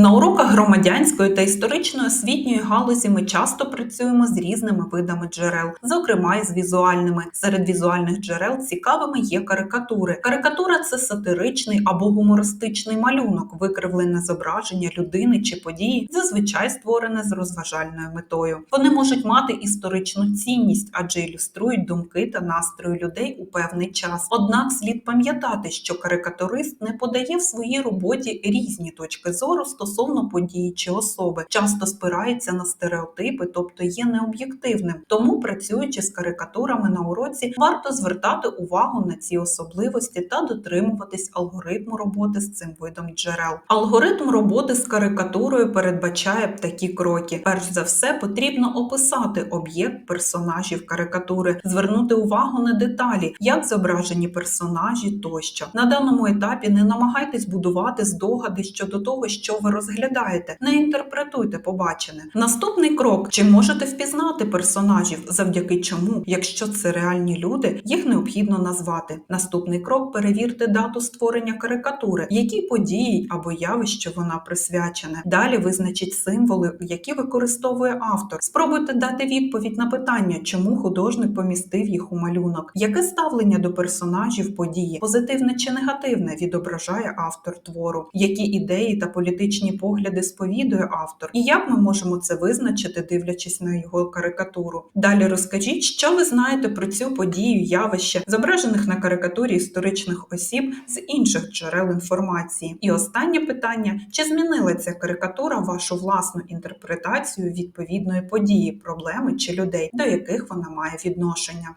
На уроках громадянської та історичної освітньої галузі ми часто працюємо з різними видами джерел, зокрема і з візуальними. Серед візуальних джерел цікавими є карикатури. Карикатура це сатиричний або гумористичний малюнок, викривлене зображення людини чи події, зазвичай створене з розважальною метою. Вони можуть мати історичну цінність, адже ілюструють думки та настрої людей у певний час. Однак слід пам'ятати, що карикатурист не подає в своїй роботі різні точки зору стосовно події чи особи, часто спирається на стереотипи, тобто є необ'єктивним. Тому, працюючи з карикатурами на уроці, варто звертати увагу на ці особливості та дотримуватись алгоритму роботи з цим видом джерел. Алгоритм роботи з карикатурою передбачає такі кроки. Перш за все, потрібно описати об'єкт персонажів карикатури, звернути увагу на деталі, як зображені персонажі тощо. На даному етапі не намагайтесь будувати здогади щодо того, що ви розглядаєте. Не інтерпретуйте побачене. Наступний крок: чи можете впізнати персонажів, завдяки чому, якщо це реальні люди, їх необхідно назвати. Наступний крок перевірте дату створення карикатури, які події або явище вона присвячена. Далі визначіть символи, які використовує автор. Спробуйте дати відповідь на питання, чому художник помістив їх у малюнок, яке ставлення до персонажів події, позитивне чи негативне, відображає автор твору, які ідеї та політичні погляди сповідує автор, і як ми можемо це визначити, дивлячись на його карикатуру. Далі розкажіть, що ви знаєте про цю подію, явище, зображених на карикатурі історичних осіб з інших джерел інформації. І останнє питання: чи змінила ця карикатура вашу власну інтерпретацію відповідної події, проблеми чи людей, до яких вона має відношення?